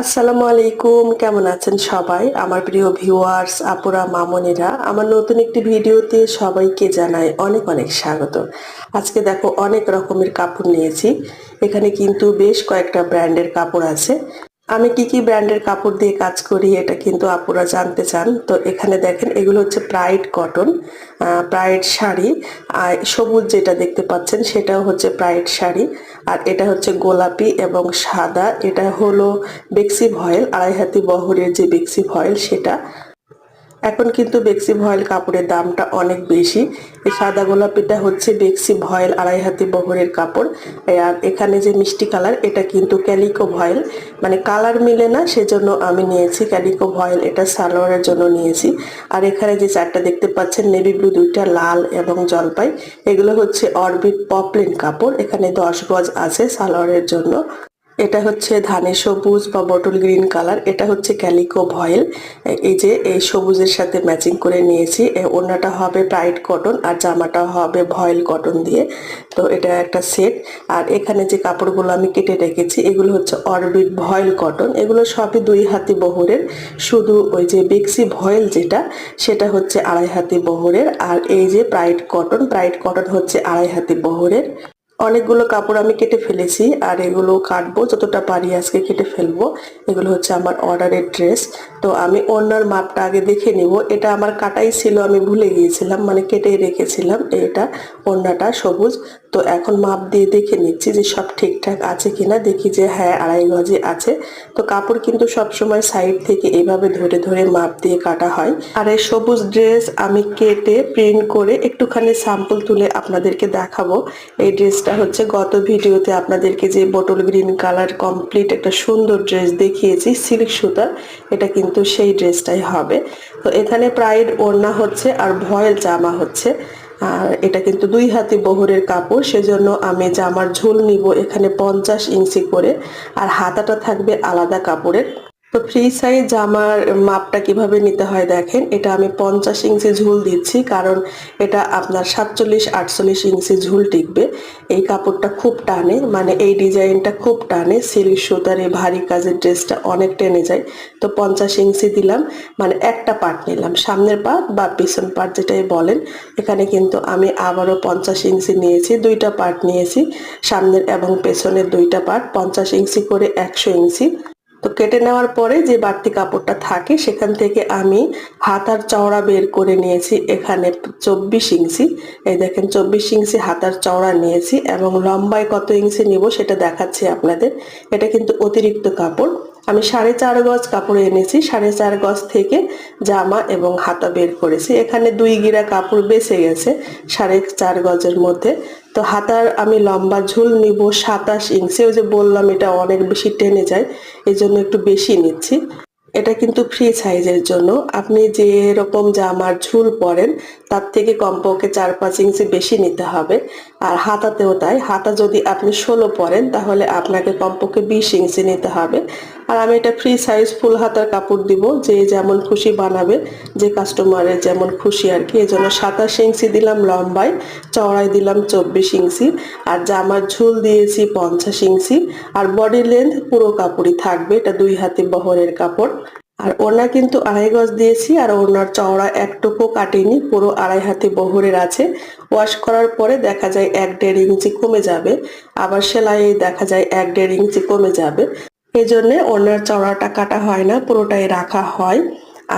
আসসালামু আলাইকুম, কেমন আছেন সবাই? আমার প্রিয় ভিউয়ার্স আপুরা, মামনিরা, আমার নতুন একটি ভিডিওতে সবাইকে জানাই অনেক অনেক স্বাগত। আজকে দেখো অনেক রকমের কাপড় নিয়েছি। এখানে কিন্তু বেশ কয়েকটা ব্র্যান্ডের কাপড় আছে। আমি কি কি ব্র্যান্ডের কাপড় দিয়ে কাজ করি এটা কিন্তু আপুরা জানতে চান। তো এখানে দেখেন, এগুলো হচ্ছে প্রাইড কটন প্রাইড শাড়ি, আর সবুজ যেটা দেখতে পাচ্ছেন সেটাও হচ্ছে প্রাইড শাড়ি, আর এটা হচ্ছে গোলাপি এবং সাদা। এটা হলো বেক্সি ভয়েল আড়াই হাতি বহরের যে বেক্সি ভয়েল সেটা। এখন কিন্তু বেক্সি ভয়েল কাপড়ের দামটা অনেক বেশি। এই সাদা গোলাপিটা হচ্ছে বেক্সি ভয়েল আড়াই হাতি বহরের কাপড়। আর এখানে যে মিষ্টি কালার, এটা কিন্তু ক্যালিকো ভয়েল। মানে কালার মিলে না, সেজন্য আমি নিয়েছি ক্যালিকো ভয়েল। এটা সালোয়ারের জন্য নিয়েছি। আর এখানে যে চারটা দেখতে পাচ্ছেন, নেভি ব্লু দুইটা, লাল এবং জলপাই। এগুলো হচ্ছে অরবিট পপলিন কাপড়। এখানে দশ গজ আছে সালোয়ারের জন্য। এটা হচ্ছে ধানের সবুজ বা বটল গ্রিন কালার এটা হচ্ছে ক্যালিকো ভয়েল এই যে এই সবুজের সাথে ম্যাচিং করে নিয়েছি। ওড়নাটা হবে প্রাইড কটন আর জামাটা হবে ভয়েল কটন দিয়ে। তো এটা একটা সেট আর এখানে যে কাপড়গুলো আমি কেটে রেখেছি, এগুলো হচ্ছে অরবিট ভয়েল কটন এগুলো সবই দুই হাতি বহরের। শুধু ওই যে বেক্সি ভয়েল যেটা, সেটা হচ্ছে আড়াই হাতি বহরের। আর এই যে প্রাইড কটন প্রাইড কটন হচ্ছে আড়াই হাতি বহরের। অনেকগুলো কাপড় আমি কেটে ফেলেছি আর এগুলো কাটবো, যতটা পারি আজকে কেটে ফেলব। এগুলো হচ্ছে আমার অর্ডারের ড্রেস। তো আমি অন্যার মাপটা আগে দেখে নিব। এটা আমার কাটাই ছিল, আমি ভুলে গিয়েছিলাম মানে কেটে রেখেছিলাম। এটা অন্যটা সবুজ। তো এখন মাপ দিয়ে দেখে নিচ্ছি যে সব ঠিকঠাক আছে কিনা। দেখি যে হ্যাঁ আড়াই গজে আছে। তো কাপড় কিন্তু সব সময় সাইড থেকে এভাবে ধরে ধরে মাপ দিয়ে কাটা হয়। আর এই সবুজ ড্রেস আমি কেটে প্রিন্ট করে একটুখানি স্যাম্পল তুলে আপনাদেরকে দেখাবো। এই ড্রেসটা হচ্ছে গত ভিডিওতে আপনাদেরকে যে বোটল গ্রিন কালার কমপ্লিট একটা সুন্দর ড্রেস দেখিয়েছি সিল্ক সুতার এটা কিন্তু সেই ড্রেসটাই হবে। তো এখানে প্রাইড ওড়না হচ্ছে আর ভয়েল জামা হচ্ছে। আর এটা কিন্তু দুই হাতি বহরের কাপড়, সেজন্য আমি জামার ঝোল নিব এখানে পঞ্চাশ ইঞ্চি করে। আর হাতাটা থাকবে আলাদা কাপড়ের। তো ফ্রি সাইজ জামার মাপটা কীভাবে নিতে হয় দেখেন, এটা আমি পঞ্চাশ ইঞ্চি ঝুল দিচ্ছি কারণ এটা আপনার সাতচল্লিশ, আটচল্লিশ ইঞ্চি ঝুল টিকবে। এই কাপড়টা খুব টানে মানে এই ডিজাইনটা খুব টানে, সিল্ক সুতার এই ভারী কাজের ড্রেসটা অনেক টেনে যায়। তো পঞ্চাশ ইঞ্চি দিলাম মানে একটা পার্ট নিলাম, সামনের পার্ট বা পিছন পার্ট যেটাই বলেন, এখানে কিন্তু আমি আবারও পঞ্চাশ ইঞ্চি নিয়েছি, দুইটা পার্ট নিয়েছি, সামনের এবং পেছনের দুইটা পার্ট পঞ্চাশ ইঞ্চি করে একশো ইঞ্চি। তো কেটে নেওয়ার পরে যে বাড়তি কাপড়টা থাকে, সেখান থেকে আমি হাতার চওড়া বের করে নিয়েছি এখানে চব্বিশ ইঞ্চি। এই দেখেন, চব্বিশ ইঞ্চি হাতার চওড়া নিয়েছি এবং লম্বায় কত ইঞ্চি নিব সেটা দেখাচ্ছি আপনাদের। এটা কিন্তু অতিরিক্ত কাপড়। আমি সাড়ে চার গজ কাপড় এনেছি। সাড়ে চার গজ থেকে জামা এবং হাতা বের করেছি। এখানে দুই গিরা কাপড় বেঁচে গেছে সাড়ে চার গজের মধ্যে। তো হাতার আমি লম্বা ঝুল নিব সাতাশ ইঞ্চি। ওই যে বললাম, এটা অনেক বেশি টেনে যায় এই জন্য একটু বেশি নিচ্ছি। এটা কিন্তু ফ্রি সাইজের জন্য। আপনি যে রকম জামার ঝুল পরেন, তার থেকে কমপক্ষে চার পাঁচ ইঞ্চি বেশি নিতে হবে। আর হাতাতেও তাই। হাতা যদি আপনি ষোলো পরেন, তাহলে আপনাকে কমপক্ষে বিশ ইঞ্চি নিতে হবে। আর আমি এটা ফ্রি সাইজ ফুল হাতার কাপড় দিব, যে যেমন খুশি বানাবে, যে কাস্টমারের যেমন খুশি আর কি। এই জন্য সাতাশ ইঞ্চি দিলাম লম্বায়, চওড়ায় দিলাম চব্বিশ ইঞ্চি আর জামার ঝুল দিয়েছি পঞ্চাশ ইঞ্চি আর বডি লেন্থ পুরো কাপড়ই থাকবে, এটা দুই হাতে বহরের কাপড়। আর ওনা কিন্তু আড়াই গজ দিয়েছি আর ওনার চওড়া একটুকু কাটিনি, পুরো আড়াই হাতে বহরের আছে। ওয়াশ করার পরে দেখা যায় এক দেড় ইঞ্চি কমে যাবে, আবার সেলাই দেখা যায় এক দেড় ইঞ্চি কমে যাবে। এই জন্যে ওনার চওড়াটা কাটা হয় না, পুরোটাই রাখা হয়।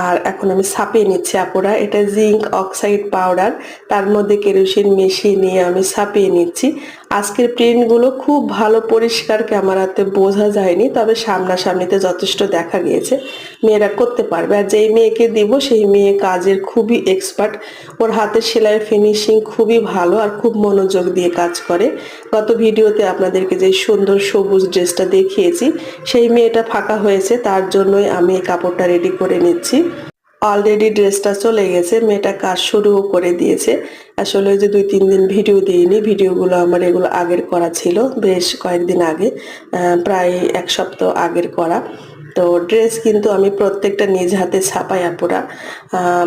আর এখন আমি ছাপিয়ে নিচ্ছি আপুরা, এটা জিঙ্ক অক্সাইড পাউডার, তার মধ্যে কেরোসিন মিশিয়ে নিয়ে আমি ছাপিয়ে নিচ্ছি। আজকের প্রিন্টগুলো খুব ভালো পরিষ্কার ক্যামেরাতে বোঝা যায়নি, তবে সামনাসামনিতে যথেষ্ট দেখা গিয়েছে। মেয়েরা করতে পারবে আর যেই মেয়েকে দিব, সেই মেয়ে কাজের খুবই এক্সপার্ট ওর হাতের সেলাই ফিনিশিং খুবই ভালো আর খুব মনোযোগ দিয়ে কাজ করে। গত ভিডিওতে আপনাদেরকে যে সুন্দর সবুজ ড্রেসটা দেখিয়েছি, সেই মেয়েটা ফাঁকা হয়েছে, তার জন্যই আমি এই কাপড়টা রেডি করে নিচ্ছি। অলরেডি ড্রেসটা চলে গেছে, মেয়েটা কাজ শুরুও করে দিয়েছে। আসলে যে দুই, তিন দিন ভিডিও দিইনি ভিডিওগুলো আমার এগুলো আগের করা ছিল, বেশ কয়েকদিন আগে প্রায় এক সপ্তাহ আগের করা। তো ড্রেস কিন্তু আমি প্রত্যেকটা নিজ হাতে ছাপাই আপুরা।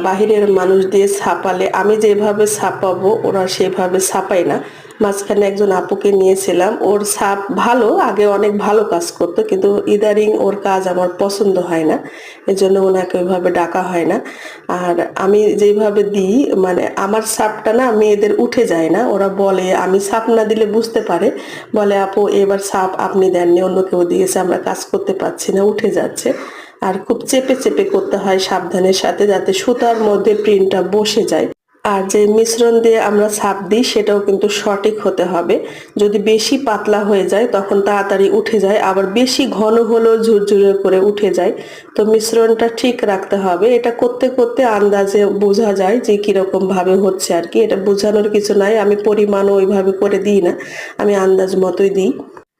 বাহিরের মানুষ দিয়ে ছাপালে আমি যেভাবে ছাপাবো, ওরা সেভাবে ছাপাই না। মাঝখানে একজন আপুকে নিয়েছিলাম। ওর সাপ ভালো, আগে অনেক ভালো কাজ করতো, কিন্তু ইদারিং ওর কাজ আমার পছন্দ হয় না। এজন্য ওনাকে ওইভাবে ডাকা হয় না। আর আমি যেভাবে দিই মানে আমার সাপটা না মেয়েদের উঠে যায় না। ওরা বলে, আমি সাপ না দিলে বুঝতে পারে। বলে, আপু, এবার সাপ আপনি দেননি, অন্য কেউ দিয়েছে, আমরা কাজ করতে পারছি না। উঠে যাচ্ছে। আর খুব চেপে চেপে করতে হয় সাবধানের সাথে, যাতে সুতার মধ্যে প্রিন্টটা বসে যায়। আর যে মিশ্রণ দিয়ে আমরা ছাপ দিই, সেটাও কিন্তু সঠিক হতে হবে। যদি বেশি পাতলা হয়ে যায়, তখন তাড়াতাড়ি উঠে যায়, আবার বেশি ঘন হলেও ঝুরঝুরে করে উঠে যায়। তো মিশ্রণটা ঠিক রাখতে হবে। এটা করতে করতে আন্দাজে বোঝা যায় যে কীরকম ভাবে হচ্ছে আর কি। এটা বোঝানোর কিছু নাই। আমি পরিমাণও ওইভাবে করে দিই না। আমি আন্দাজ মতোই দিই।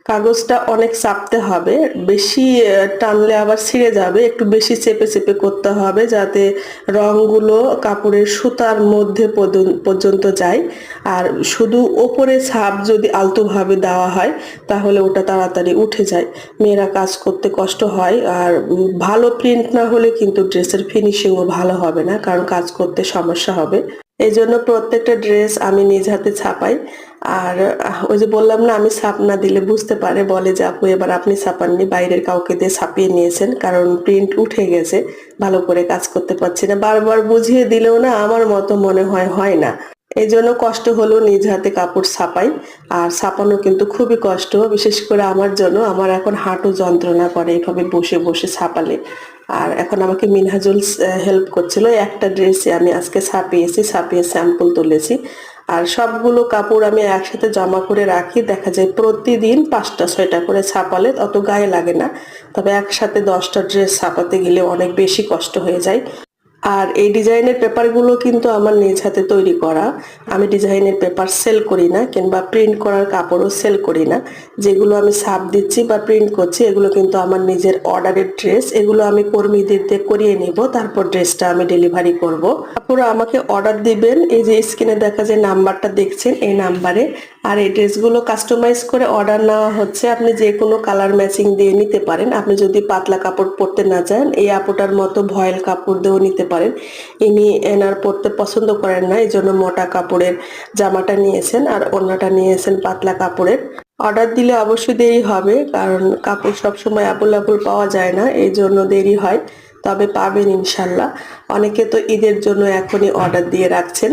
কাগজটা অনেক চাপতে হবে। বেশি টানলে আবার ছিঁড়ে যাবে। একটু বেশি চেপে চেপে করতে হবে যাতে রংগুলো কাপড়ের সুতার মধ্যে পর্যন্ত যায়। আর শুধু ওপরে ছাপ যদি আলতোভাবে দেওয়া হয়, তাহলে ওটা তাড়াতাড়ি উঠে যায়। মেয়েরা কাজ করতে কষ্ট হয়। আর ভালো প্রিন্ট না হলে কিন্তু ড্রেসের ফিনিশিংও ভালো হবে না, কারণ কাজ করতে সমস্যা হবে। এই জন্য প্রত্যেকটা ড্রেস আমি নিজ হাতে ছাপাই। আর ওই যে বললাম না, আমি ছাপ না দিলে বুঝতে পারে, বলে যে, আপু, এবার আপনি ছাপাননি, বাইরের কাউকে দিয়ে ছাপিয়ে নিয়েছেন, কারণ প্রিন্ট উঠে গেছে, ভালো করে কাজ করতে পারছি না। বারবার বুঝিয়ে দিলেও না, আমার মতো মনে হয় হয় না। এই জন্য কষ্ট হলো নিজ হাতে কাপড় ছাপাই, আর ছাপানো কিন্তু খুবই কষ্ট, বিশেষ করে আমার জন্য। আমার এখন হাঁটু যন্ত্রণা করে এভাবে বসে বসে ছাপালে। আর এখন আমাকে মিনহাজুল হেল্প করছিল। একটা ড্রেসে আমি আজকে ছাপিয়েছি, ছাপিয়ে স্যাম্পল তুলেছি। আর সবগুলো কাপড় আমি একসাথে জমা করে রাখি। দেখা যায় প্রতিদিন পাঁচটা, ছয়টা করে ছাপালে, অত গায়ে লাগে না। তবে একসাথে দশটা ড্রেস ছাপাতে গেলে অনেক বেশি কষ্ট হয়ে যায়। আর এই ডিজাইনের পেপারগুলো কিন্তু আমার নিজ হাতে তৈরি করা। আমি ডিজাইনের পেপার সেল করি না, কিংবা প্রিন্ট করার কাপড়ও সেল করি না। যেগুলো আমি ছাপ দিচ্ছি বা প্রিন্ট করছি, এগুলো কিন্তু আমার নিজের অর্ডারের ড্রেস। এগুলো আমি কর্মীদের দিয়ে করিয়ে নিব, তারপর ড্রেসটা আমি ডেলিভারি করব। আপনারা আমাকে অর্ডার দিবেন, এই যে স্ক্রিনে দেখা যে নাম্বারটা দেখছেন এই নাম্বারে। আর এই ড্রেসগুলো কাস্টমাইজ করে অর্ডার নেওয়া হচ্ছে, আপনি যে কোনো কালার ম্যাচিং দিয়ে নিতে পারেন। আপনি যদি পাতলা কাপড় পরতে না চান, এই আপুটার মতো ভয়েল কাপড় দিয়েও নিতে পারেন। ইনি এনার পরতে পছন্দ করেন না এই জন্য মোটা কাপড়ের জামাটা নিয়েছেন আর অন্যটা নিয়েছেন পাতলা কাপড়ের। অর্ডার দিলে অবশ্যই দেরি হবে, কারণ কাপড় সবসময় অ্যাভেলেবল পাওয়া যায় না এই জন্য দেরি হয়, তবে পাবেন ইনশাল্লাহ। অনেকে তো ঈদের জন্য এখনই অর্ডার দিয়ে রাখছেন।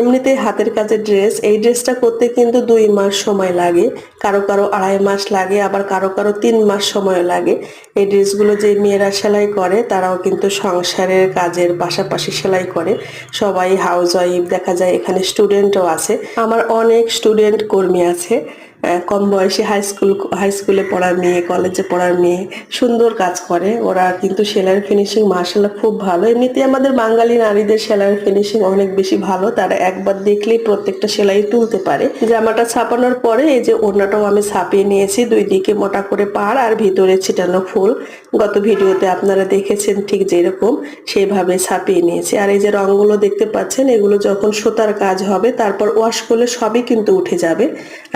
এমনিতে হাতের কাজের ড্রেস এই ড্রেসটা করতে কিন্তু দুই মাস সময় লাগে, কারও কারও আড়াই মাস লাগে, আবার কারও কারও তিন মাস সময় লাগে। এই ড্রেসগুলো যে মেয়েরা সেলাই করে, তারাও কিন্তু সংসারের কাজের পাশাপাশি সেলাই করে। সবাই হাউস ওয়াইফ দেখা যায় এখানে স্টুডেন্টও আছে। আমার অনেক স্টুডেন্ট কর্মী আছে। কম বয়সী হাই স্কুল হাই স্কুলে পড়ার মেয়ে কলেজে পড়ার মেয়ে, সুন্দর কাজ করে। ওরা কিন্তু সেলাইয়ের ফিনিশিং মার্শাল্লাহ খুব ভালো। এমনিতে আমাদের বাঙালি নারীদের সেলাইয়ের ফিনিশিং অনেক বেশি ভালো। তারা একবার দেখলেই প্রত্যেকটা সেলাই তুলতে পারে। জামাটা ছাপানোর পরে, এই যে ওড়নাটাও আমি ছাপিয়ে নিয়েছি। দুই দিকে মোটা করে পাড় আর ভিতরে ছিটানো ফুল। গত ভিডিওতে আপনারা দেখেছেন ঠিক যেরকম সেইভাবে ছাপিয়ে নিয়েছি। আর এই যে রংগুলো দেখতে পাচ্ছেন, এগুলো যখন সুতার কাজ হবে, তারপর ওয়াশ করলে সবই কিন্তু উঠে যাবে।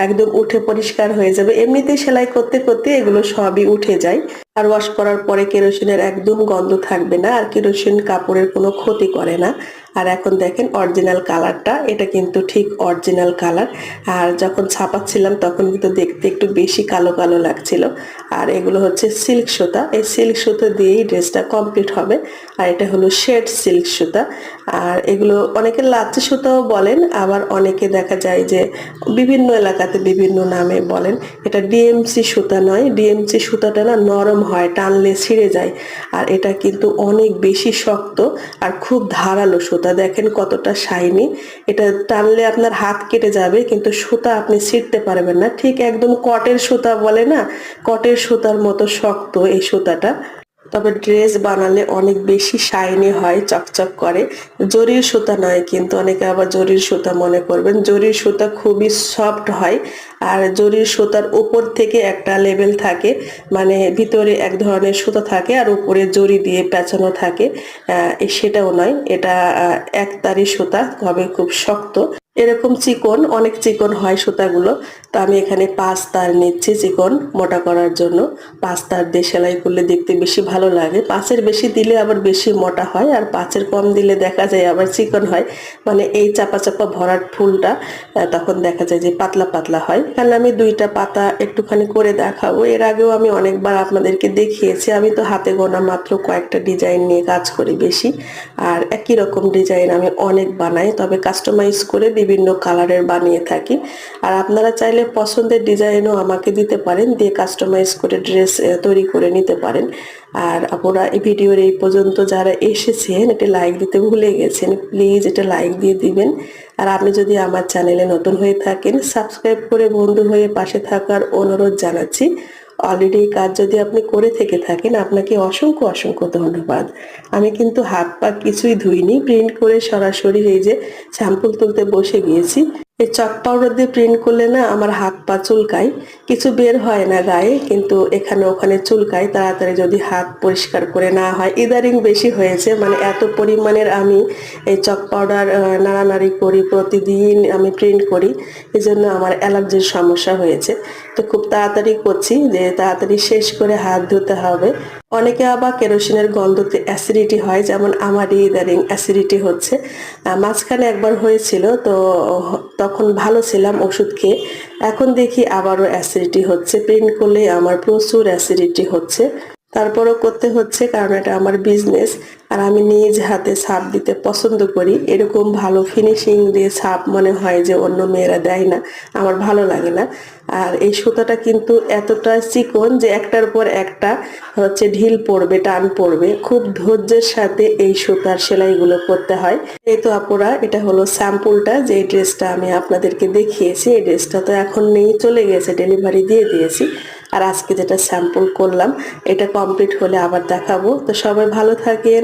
একদম উঠে পরিষ্কার হয়ে যাবে। এমনিতেই সেলাই করতে করতে এগুলো সবই উঠে যায়। আর ওয়াশ করার পরে কেরোসিনের একদম গন্ধ থাকবে না আর কেরোসিন কাপড়ের কোনো ক্ষতি করে না। আর এখন দেখেন অরিজিনাল কালারটা এটা কিন্তু ঠিক অরিজিনাল কালার আর যখন ছাপাচ্ছিলাম তখন কিন্তু দেখতে একটু বেশি কালো কালো লাগছিল। আর এগুলো হচ্ছে সিল্ক সুতা। এই সিল্ক সুতা দিয়েই ড্রেসটা কমপ্লিট হবে। আর এটা হলো শেড সিল্ক সুতা। আর এগুলো অনেকে লাচ্ছি সুতাও বলেন, আবার অনেকে দেখা যায় যে বিভিন্ন এলাকাতে বিভিন্ন নামে বলেন। এটা ডিএমসি সুতা নয়। ডিএমসি সুতাটা না নরম হয়, টানলে ছিঁড়ে যায়। আর এটা কিন্তু অনেক বেশি শক্ত আর খুব ধারালো সুতা। দেখেন কতটা শাইনি এটা টানলে আপনার হাত কেটে যাবে, কিন্তু সুতা আপনি ছিঁড়তে পারবেন না। ঠিক একদম কটের সুতা বলে না? কটের সুতার মতো শক্ত এই সুতাটা। তবে ড্রেস বানালে অনেক বেশি শাইনি হয়, চকচক করে। জরির সুতা নয় কিন্তু অনেকে আবার জরির সুতা মনে করবেন। জরির সুতা খুবই সফট হয়। আর জরির সুতার উপর থেকে একটা লেভেল থাকে মানে ভিতরে এক ধরনের সুতা থাকে আর উপরে জরি দিয়ে পেঁচানো থাকে। সেটাও নয় এটা আহ, একতারি সুতা হবে খুব শক্ত। এরকম চিকন অনেক চিকন হয় সুতাগুলো তো আমি এখানে পাঁচ তার নিচ্ছি চিকন মোটা করার জন্য। পাঁচ তার দিয়ে সেলাই করলে দেখতে বেশি ভালো লাগে। পাঁচের বেশি দিলে আবার বেশি মোটা হয় আর পাঁচের কম দিলে দেখা যায় আবার চিকন হয়। মানে এই চাপা চাপা ভরাট ফুলটা তখন দেখা যায় যে পাতলা পাতলা হয়। কারণ আমি দুইটা পাতা একটুখানি করে দেখাবো। এর আগেও আমি অনেকবার আপনাদেরকে দেখিয়েছি। আমি তো হাতে গোনা মাত্র কয়েকটা ডিজাইন নিয়ে কাজ করি বেশি। আর একই রকম ডিজাইন আমি অনেক বানাই, তবে কাস্টমাইজ করে বিভিন্ন কালারের বানিয়ে থাকি। আর আপনারা চাইলে পছন্দের ডিজাইনও আমাকে দিতে পারেন, দিয়ে কাস্টমাইজ করে ড্রেস তৈরি করে নিতে পারেন। আর আপনারা এই ভিডিওর এই পর্যন্ত যারা এসেছেন, এটা লাইক দিতে ভুলে গেছেন প্লিজ এটা লাইক দিয়ে দিবেন। আর আপনি যদি আমার চ্যানেলে নতুন হয়ে থাকেন সাবস্ক্রাইব করে বন্ধু হয়ে পাশে থাকার অনুরোধ জানাচ্ছি। অলরেডি এই কাজ যদি আপনি করে থেকে থাকেন, আপনাকে অসংখ্য অসংখ্য ধন্যবাদ। আমি কিন্তু হাত পা কিছুই ধুইনি প্রিন্ট করে সরাসরি এই যে স্যাম্পল তুলতে বসে গিয়েছি। এই চক পাউডার দিয়ে প্রিন্ট করলে না আমার হাত পা চুলকায়। কিছু বের হয় না গায়ে, কিন্তু এখানে ওখানে চুলকায়। তাড়াতাড়ি যদি হাত পরিষ্কার করে না হয় ইদারিং বেশি হয়েছে। মানে এত পরিমাণের আমি এই চক পাউডার নাড়ানাড়ি করি, প্রতিদিন আমি প্রিন্ট করি। এই জন্য আমার অ্যালার্জির সমস্যা হয়েছে। তো খুব তাড়াতাড়ি করছি যে তাড়াতাড়ি শেষ করে হাত ধুতে হবে। অনেকে আবার কেরোসিনের গন্ধতে অ্যাসিডিটি হয়, যেমন আমারই ইদারিং অ্যাসিডিটি হচ্ছে। মাঝখানে একবার হয়েছিল, তো তখন ভালো ছিলাম ওষুধ খেয়ে। এখন দেখি আবারও অ্যাসিডিটি হচ্ছে। পেন করলে আমার প্রচুর অ্যাসিডিটি হচ্ছে। তারপরও করতে হচ্ছে কারণ এটা আমার বিজনেস আর আমি নিজ হাতে ছাপ দিতে পছন্দ করি। এরকম ভালো ফিনিশিং দিয়ে ছাপ মনে হয় যে অন্য মেয়েরা দেয় না, আমার ভালো লাগে না। আর এই সুতাটা কিন্তু এতটা চিকন যে একটার পর একটা হচ্ছে ঢিল পড়বে, টান পড়বে। খুব ধৈর্যের সাথে এই সুতার সেলাইগুলো করতে হয়। এই তো আপুরা, এটা হলো স্যাম্পলটা যে ড্রেসটা আমি আপনাদেরকে দেখিয়েছি। এই ড্রেসটা তো এখন নেই, চলে গেছে ডেলিভারি দিয়ে দিয়েছি। আর আজকে যেটা স্যাম্পল করলাম এটা কমপ্লিট হলে আবার দেখাবো। তো সবাই ভালো থাকেন।